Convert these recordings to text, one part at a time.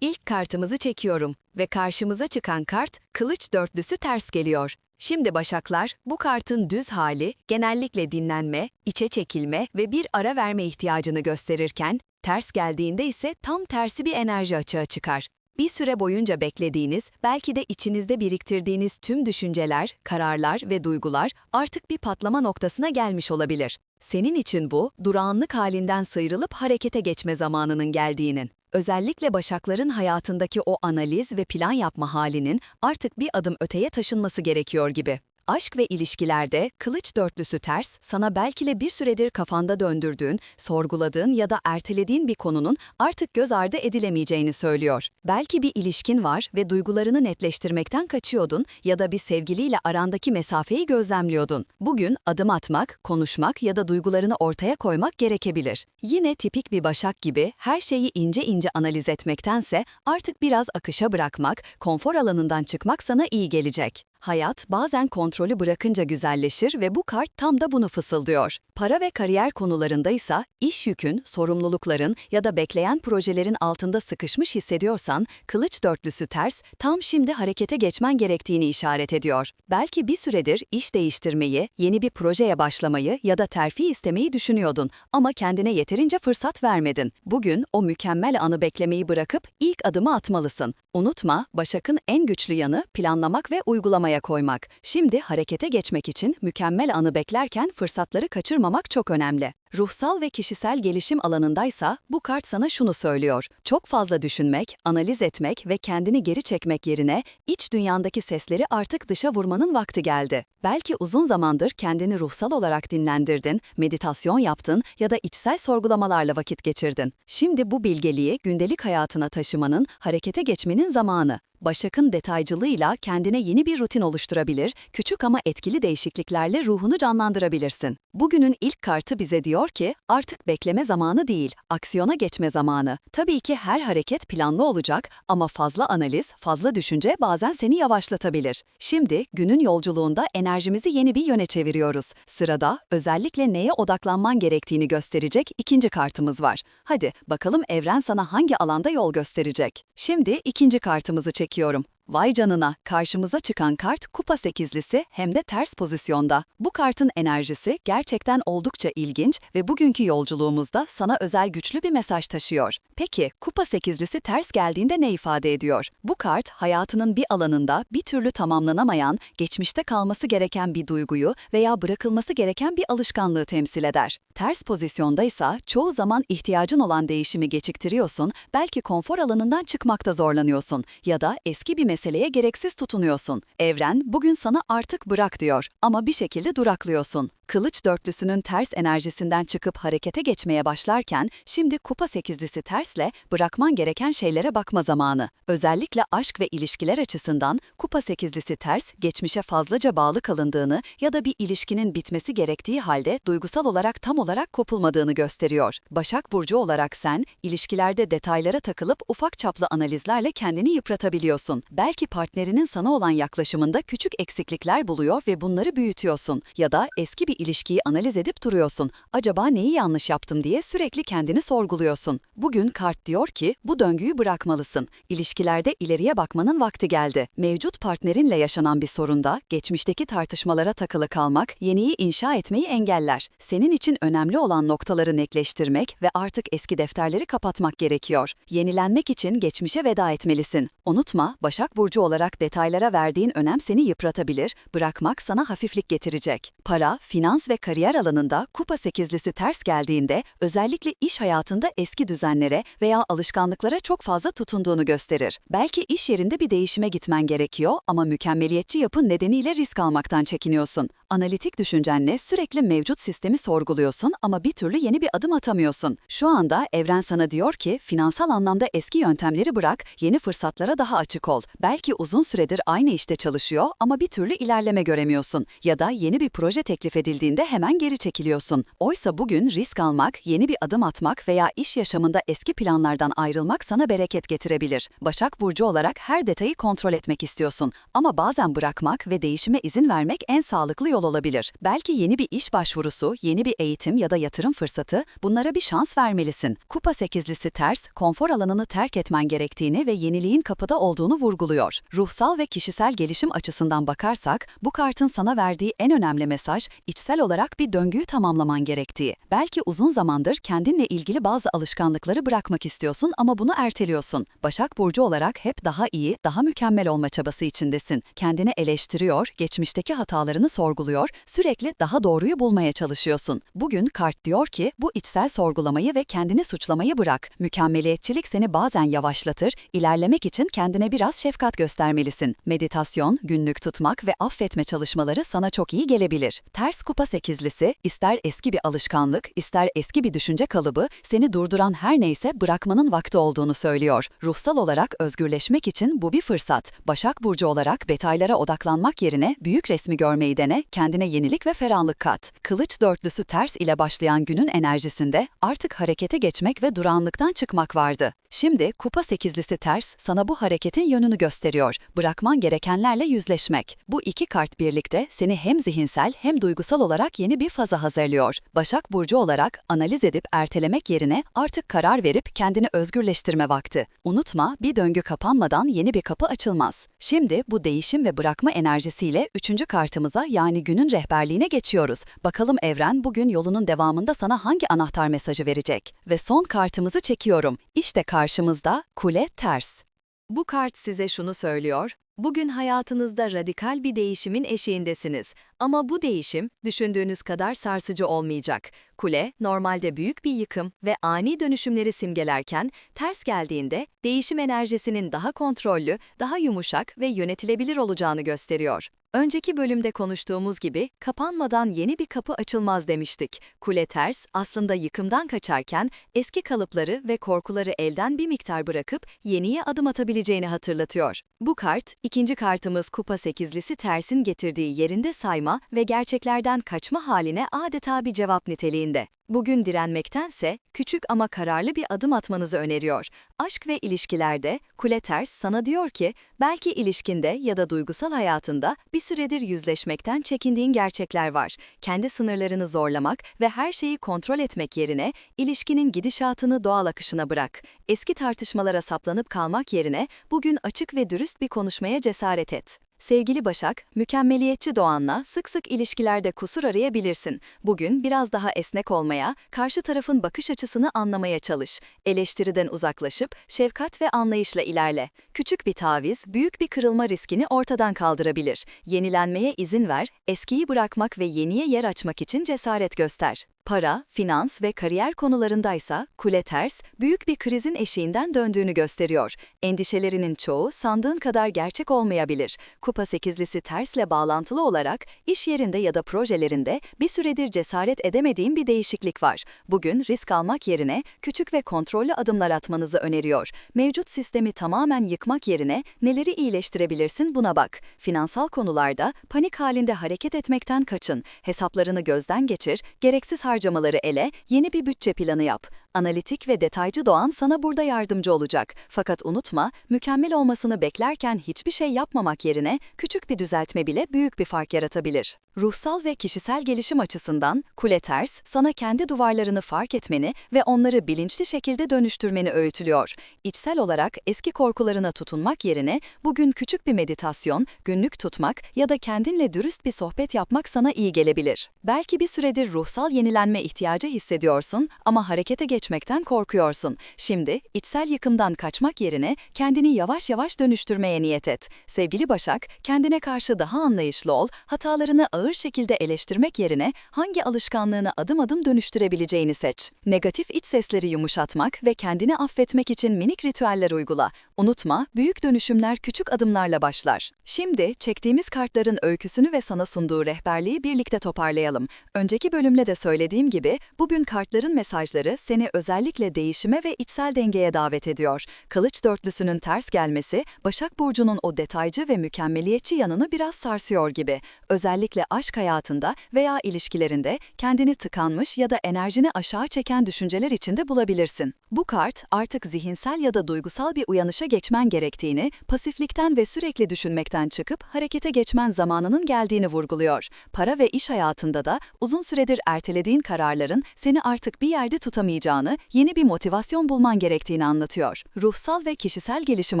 İlk kartımızı çekiyorum ve karşımıza çıkan kart kılıç dörtlüsü ters geliyor. Şimdi Başaklar, bu kartın düz hali genellikle dinlenme, içe çekilme ve bir ara verme ihtiyacını gösterirken, ters geldiğinde ise tam tersi bir enerji açığa çıkar. Bir süre boyunca beklediğiniz, belki de içinizde biriktirdiğiniz tüm düşünceler, kararlar ve duygular artık bir patlama noktasına gelmiş olabilir. Senin için bu, durağanlık halinden sıyrılıp harekete geçme zamanının geldiğinin. Özellikle başakların hayatındaki o analiz ve plan yapma halinin artık bir adım öteye taşınması gerekiyor gibi. Aşk ve ilişkilerde kılıç dörtlüsü ters, sana belki de bir süredir kafanda döndürdüğün, sorguladığın ya da ertelediğin bir konunun artık göz ardı edilemeyeceğini söylüyor. Belki bir ilişkin var ve duygularını netleştirmekten kaçıyordun ya da bir sevgiliyle arandaki mesafeyi gözlemliyordun. Bugün adım atmak, konuşmak ya da duygularını ortaya koymak gerekebilir. Yine tipik bir başak gibi her şeyi ince ince analiz etmektense artık biraz akışa bırakmak, konfor alanından çıkmak sana iyi gelecek. Hayat bazen kontrolü bırakınca güzelleşir ve bu kart tam da bunu fısıldıyor. Para ve kariyer konularında ise iş yükün, sorumlulukların ya da bekleyen projelerin altında sıkışmış hissediyorsan, kılıç dörtlüsü ters, tam şimdi harekete geçmen gerektiğini işaret ediyor. Belki bir süredir iş değiştirmeyi, yeni bir projeye başlamayı ya da terfi istemeyi düşünüyordun ama kendine yeterince fırsat vermedin. Bugün o mükemmel anı beklemeyi bırakıp ilk adımı atmalısın. Unutma, Başak'ın en güçlü yanı planlamak ve uygulamaya koymak. Şimdi harekete geçmek için mükemmel anı beklerken fırsatları kaçırmamak çok önemli. Ruhsal ve kişisel gelişim alanındaysa bu kart sana şunu söylüyor. Çok fazla düşünmek, analiz etmek ve kendini geri çekmek yerine iç dünyandaki sesleri artık dışa vurmanın vakti geldi. Belki uzun zamandır kendini ruhsal olarak dinlendirdin, meditasyon yaptın ya da içsel sorgulamalarla vakit geçirdin. Şimdi bu bilgeliği gündelik hayatına taşımanın, harekete geçmenin zamanı. Başak'ın detaycılığıyla kendine yeni bir rutin oluşturabilir, küçük ama etkili değişikliklerle ruhunu canlandırabilirsin. Bugünün ilk kartı bize diyor ki, artık bekleme zamanı değil, aksiyona geçme zamanı. Tabii ki her hareket planlı olacak ama fazla analiz, fazla düşünce bazen seni yavaşlatabilir. Şimdi günün yolculuğunda enerjimizi yeni bir yöne çeviriyoruz. Sırada özellikle neye odaklanman gerektiğini gösterecek ikinci kartımız var. Hadi bakalım evren sana hangi alanda yol gösterecek. Şimdi ikinci kartımızı çekiyorum. Vay canına, karşımıza çıkan kart kupa sekizlisi hem de ters pozisyonda. Bu kartın enerjisi gerçekten oldukça ilginç ve bugünkü yolculuğumuzda sana özel güçlü bir mesaj taşıyor. Peki, kupa sekizlisi ters geldiğinde ne ifade ediyor? Bu kart, hayatının bir alanında bir türlü tamamlanamayan, geçmişte kalması gereken bir duyguyu veya bırakılması gereken bir alışkanlığı temsil eder. Ters pozisyonda ise çoğu zaman ihtiyacın olan değişimi geciktiriyorsun, belki konfor alanından çıkmakta zorlanıyorsun ya da eski bir meseleye gereksiz tutunuyorsun. Evren bugün sana artık bırak diyor ama bir şekilde duraklıyorsun. Kılıç dörtlüsünün ters enerjisinden çıkıp harekete geçmeye başlarken şimdi kupa sekizlisi tersle bırakman gereken şeylere bakma zamanı. Özellikle aşk ve ilişkiler açısından kupa sekizlisi ters geçmişe fazlaca bağlı kalındığını ya da bir ilişkinin bitmesi gerektiği halde duygusal olarak tam olarak kopulmadığını gösteriyor. Başak Burcu olarak sen ilişkilerde detaylara takılıp ufak çaplı analizlerle kendini yıpratabiliyorsun. Belki partnerinin sana olan yaklaşımında küçük eksiklikler buluyor ve bunları büyütüyorsun ya da eski bir ilişkiyi analiz edip duruyorsun. Acaba neyi yanlış yaptım diye sürekli kendini sorguluyorsun. Bugün kart diyor ki bu döngüyü bırakmalısın. İlişkilerde ileriye bakmanın vakti geldi. Mevcut partnerinle yaşanan bir sorunda geçmişteki tartışmalara takılı kalmak yeniyi inşa etmeyi engeller. Senin için önemli olan noktaları netleştirmek ve artık eski defterleri kapatmak gerekiyor. Yenilenmek için geçmişe veda etmelisin. Unutma, Başak Burcu olarak detaylara verdiğin önem seni yıpratabilir, bırakmak sana hafiflik getirecek. Para, finans ve kariyer alanında kupa sekizlisi ters geldiğinde özellikle iş hayatında eski düzenlere veya alışkanlıklara çok fazla tutunduğunu gösterir. Belki iş yerinde bir değişime gitmen gerekiyor ama mükemmeliyetçi yapın nedeniyle risk almaktan çekiniyorsun. Analitik düşüncenle sürekli mevcut sistemi sorguluyorsun ama bir türlü yeni bir adım atamıyorsun. Şu anda evren sana diyor ki finansal anlamda eski yöntemleri bırak, yeni fırsatlara daha açık ol. Belki uzun süredir aynı işte çalışıyor ama bir türlü ilerleme göremiyorsun ya da yeni bir proje teklif edildi geldiğinde hemen geri çekiliyorsun. Oysa bugün risk almak, yeni bir adım atmak veya iş yaşamında eski planlardan ayrılmak sana bereket getirebilir. Başak Burcu olarak her detayı kontrol etmek istiyorsun. Ama bazen bırakmak ve değişime izin vermek en sağlıklı yol olabilir. Belki yeni bir iş başvurusu, yeni bir eğitim ya da yatırım fırsatı, bunlara bir şans vermelisin. Kupa sekizlisi ters, konfor alanını terk etmen gerektiğini ve yeniliğin kapıda olduğunu vurguluyor. Ruhsal ve kişisel gelişim açısından bakarsak, bu kartın sana verdiği en önemli mesaj, içsel olarak bir döngüyü tamamlaman gerektiği. Belki uzun zamandır kendinle ilgili bazı alışkanlıkları bırakmak istiyorsun ama bunu erteliyorsun. Başak Burcu olarak hep daha iyi, daha mükemmel olma çabası içindesin. Kendini eleştiriyor, geçmişteki hatalarını sorguluyor, sürekli daha doğruyu bulmaya çalışıyorsun. Bugün kart diyor ki bu içsel sorgulamayı ve kendini suçlamayı bırak. Mükemmeliyetçilik seni bazen yavaşlatır, ilerlemek için kendine biraz şefkat göstermelisin. Meditasyon, günlük tutmak ve affetme çalışmaları sana çok iyi gelebilir. Ters kupa sekizlisi, ister eski bir alışkanlık, ister eski bir düşünce kalıbı, seni durduran her neyse bırakmanın vakti olduğunu söylüyor. Ruhsal olarak özgürleşmek için bu bir fırsat. Başak Burcu olarak detaylara odaklanmak yerine büyük resmi görmeyi dene, kendine yenilik ve ferahlık kat. Kılıç dörtlüsü ters ile başlayan günün enerjisinde artık harekete geçmek ve duranlıktan çıkmak vardı. Şimdi kupa sekizlisi ters sana bu hareketin yönünü gösteriyor. Bırakman gerekenlerle yüzleşmek. Bu iki kart birlikte seni hem zihinsel hem duygusal olarak yeni bir faza hazırlıyor. Başak Burcu olarak analiz edip ertelemek yerine artık karar verip kendini özgürleştirme vakti. Unutma bir döngü kapanmadan yeni bir kapı açılmaz. Şimdi bu değişim ve bırakma enerjisiyle üçüncü kartımıza yani günün rehberliğine geçiyoruz. Bakalım evren bugün yolunun devamında sana hangi anahtar mesajı verecek? Ve son kartımızı çekiyorum. İşte karşımızda kule ters. Bu kart size şunu söylüyor, bugün hayatınızda radikal bir değişimin eşiğindesiniz. Ama bu değişim, düşündüğünüz kadar sarsıcı olmayacak. Kule, normalde büyük bir yıkım ve ani dönüşümleri simgelerken, ters geldiğinde değişim enerjisinin daha kontrollü, daha yumuşak ve yönetilebilir olacağını gösteriyor. Önceki bölümde konuştuğumuz gibi kapanmadan yeni bir kapı açılmaz demiştik. Kule ters aslında yıkımdan kaçarken eski kalıpları ve korkuları elden bir miktar bırakıp yeniye adım atabileceğini hatırlatıyor. Bu kart, ikinci kartımız kupa sekizlisi tersin getirdiği yerinde sayma ve gerçeklerden kaçma haline adeta bir cevap niteliğinde. Bugün direnmektense küçük ama kararlı bir adım atmanızı öneriyor. Aşk ve ilişkilerde kule ters sana diyor ki belki ilişkinde ya da duygusal hayatında bir süredir yüzleşmekten çekindiğin gerçekler var. Kendi sınırlarını zorlamak ve her şeyi kontrol etmek yerine ilişkinin gidişatını doğal akışına bırak. Eski tartışmalara saplanıp kalmak yerine bugün açık ve dürüst bir konuşmaya cesaret et. Sevgili Başak, mükemmeliyetçi Doğan'la sık sık ilişkilerde kusur arayabilirsin. Bugün biraz daha esnek olmaya, karşı tarafın bakış açısını anlamaya çalış. Eleştiriden uzaklaşıp şefkat ve anlayışla ilerle. Küçük bir taviz, büyük bir kırılma riskini ortadan kaldırabilir. Yenilenmeye izin ver, eskiyi bırakmak ve yeniye yer açmak için cesaret göster. Para, finans ve kariyer konularındaysa kule ters, büyük bir krizin eşiğinden döndüğünü gösteriyor. Endişelerinin çoğu sandığın kadar gerçek olmayabilir. Kupa sekizlisi tersle bağlantılı olarak iş yerinde ya da projelerinde bir süredir cesaret edemediğin bir değişiklik var. Bugün risk almak yerine küçük ve kontrollü adımlar atmanızı öneriyor. Mevcut sistemi tamamen yıkmak yerine neleri iyileştirebilirsin buna bak. Finansal konularda panik halinde hareket etmekten kaçın. Hesaplarını gözden geçir, gereksiz harcamaları ele, yeni bir bütçe planı yap. Analitik ve detaycı Doğan sana burada yardımcı olacak. Fakat unutma, mükemmel olmasını beklerken hiçbir şey yapmamak yerine küçük bir düzeltme bile büyük bir fark yaratabilir. Ruhsal ve kişisel gelişim açısından Kule Ters, sana kendi duvarlarını fark etmeni ve onları bilinçli şekilde dönüştürmeni öğütülüyor. İçsel olarak eski korkularına tutunmak yerine bugün küçük bir meditasyon, günlük tutmak ya da kendinle dürüst bir sohbet yapmak sana iyi gelebilir. Belki bir süredir ruhsal yenilenme ihtiyacı hissediyorsun ama harekete geçmekten korkuyorsun. Şimdi içsel yıkımdan kaçmak yerine kendini yavaş yavaş dönüştürmeye niyet et. Sevgili Başak, kendine karşı daha anlayışlı ol, hatalarını şekilde eleştirmek yerine hangi alışkanlığını adım adım dönüştürebileceğini seç. Negatif iç sesleri yumuşatmak ve kendini affetmek için minik ritüeller uygula. Unutma, büyük dönüşümler küçük adımlarla başlar. Şimdi çektiğimiz kartların öyküsünü ve sana sunduğu rehberliği birlikte toparlayalım. Önceki bölümde de söylediğim gibi bugün kartların mesajları seni özellikle değişime ve içsel dengeye davet ediyor. Kılıç dörtlüsünün ters gelmesi, Başak Burcu'nun o detaycı ve mükemmeliyetçi yanını biraz sarsıyor gibi. Özellikle aşk hayatında veya ilişkilerinde kendini tıkanmış ya da enerjini aşağı çeken düşünceler içinde bulabilirsin. Bu kart artık zihinsel ya da duygusal bir uyanışa geçmen gerektiğini, pasiflikten ve sürekli düşünmekten çıkıp harekete geçmen zamanının geldiğini vurguluyor. Para ve iş hayatında da uzun süredir ertelediğin kararların seni artık bir yerde tutamayacağını, yeni bir motivasyon bulman gerektiğini anlatıyor. Ruhsal ve kişisel gelişim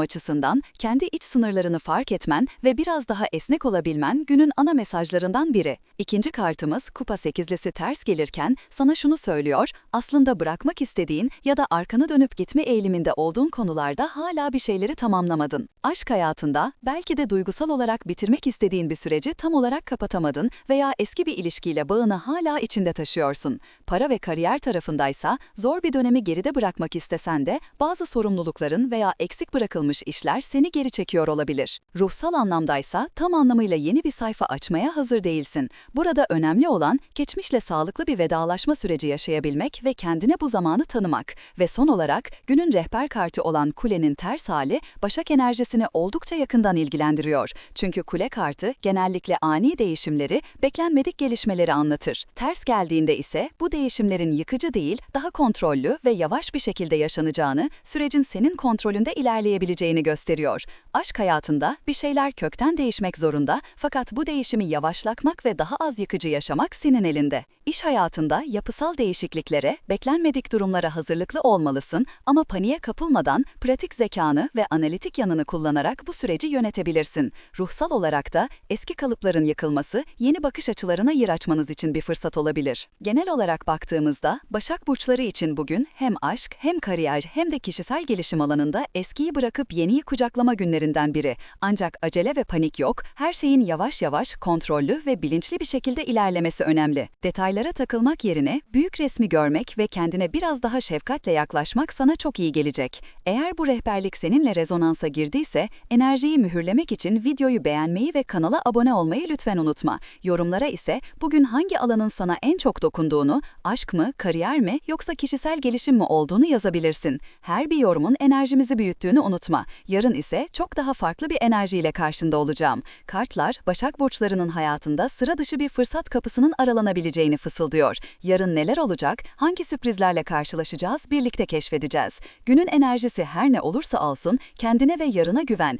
açısından kendi iç sınırlarını fark etmen ve biraz daha esnek olabilmen günün ana mesajlarından biri. İkinci kartımız Kupa Sekizlisi ters gelirken sana şunu söylüyor, aslında bırakmak istediğin ya da arkanı dönüp gitme eğiliminde olduğun konularda hala bir şeyleri tamamlamadın. Aşk hayatında belki de duygusal olarak bitirmek istediğin bir süreci tam olarak kapatamadın veya eski bir ilişkiyle bağını hala içinde taşıyorsun. Para ve kariyer tarafındaysa zor bir dönemi geride bırakmak istesen de bazı sorumlulukların veya eksik bırakılmış işler seni geri çekiyor olabilir. Ruhsal anlamdaysa tam anlamıyla yeni bir sayfa açmaya hazır değilsin. Burada önemli olan geçmişle sağlıklı bir vedalaşma süreci yaşayabilmek ve kendine bu zamanı tanımak. Ve son olarak günün rehber kartı olan kulenin ters hali Başak enerjisini oldukça yakından ilgilendiriyor. Çünkü kule kartı genellikle ani değişimleri, beklenmedik gelişmeleri anlatır. Ters geldiğinde ise bu değişimlerin yıkıcı değil, daha kontrollü ve yavaş bir şekilde yaşanacağını, sürecin senin kontrolünde ilerleyebileceğini gösteriyor. Aşk hayatında bir şeyler kökten değişmek zorunda fakat bu değişimi yavaşlatmak ve daha az yıkıcı yaşamak senin elinde. İş hayatında yapısal değişikliklere, beklenmedik durumlara hazırlıklı olmalısın ama paniğe kapılmadan pratik zekanı ve analitik yanını kullanarak bu süreci yönetebilirsin. Ruhsal olarak da eski kalıpların yıkılması yeni bakış açılarına yer açmanız için bir fırsat olabilir. Genel olarak baktığımızda Başak burçları için bugün hem aşk hem kariyer hem de kişisel gelişim alanında eskiyi bırakıp yeniyi kucaklama günlerinden biri. Ancak acele ve panik yok, her şeyin yavaş yavaş, kontrollü ve bilinçli bir şekilde ilerlemesi önemli. Detaylara takılmak yerine büyük resmi görmek ve kendine biraz daha şefkatle yaklaşmak sana çok iyi gelecek. Eğer bu rehberlik seninle rezonansa girdiyse, enerjiyi mühürlemek için videoyu beğenmeyi ve kanala abone olmayı lütfen unutma. Yorumlara ise bugün hangi alanın sana en çok dokunduğunu, aşk mı, kariyer mi yoksa kişisel gelişim mi olduğunu yazabilirsin. Her bir yorumun enerjimizi büyüttüğünü unutma. Yarın ise çok daha farklı bir enerjiyle karşında olacağım. Kartlar, Başak Burçlarının hayatında sıra dışı bir fırsat kapısının aralanabileceğini fısıldıyor. Yarın neler olacak, hangi sürprizlerle karşılaşacağız birlikte keşfedeceğiz. Günün enerjisi her ne olursa olsun kendine ve yarına güven.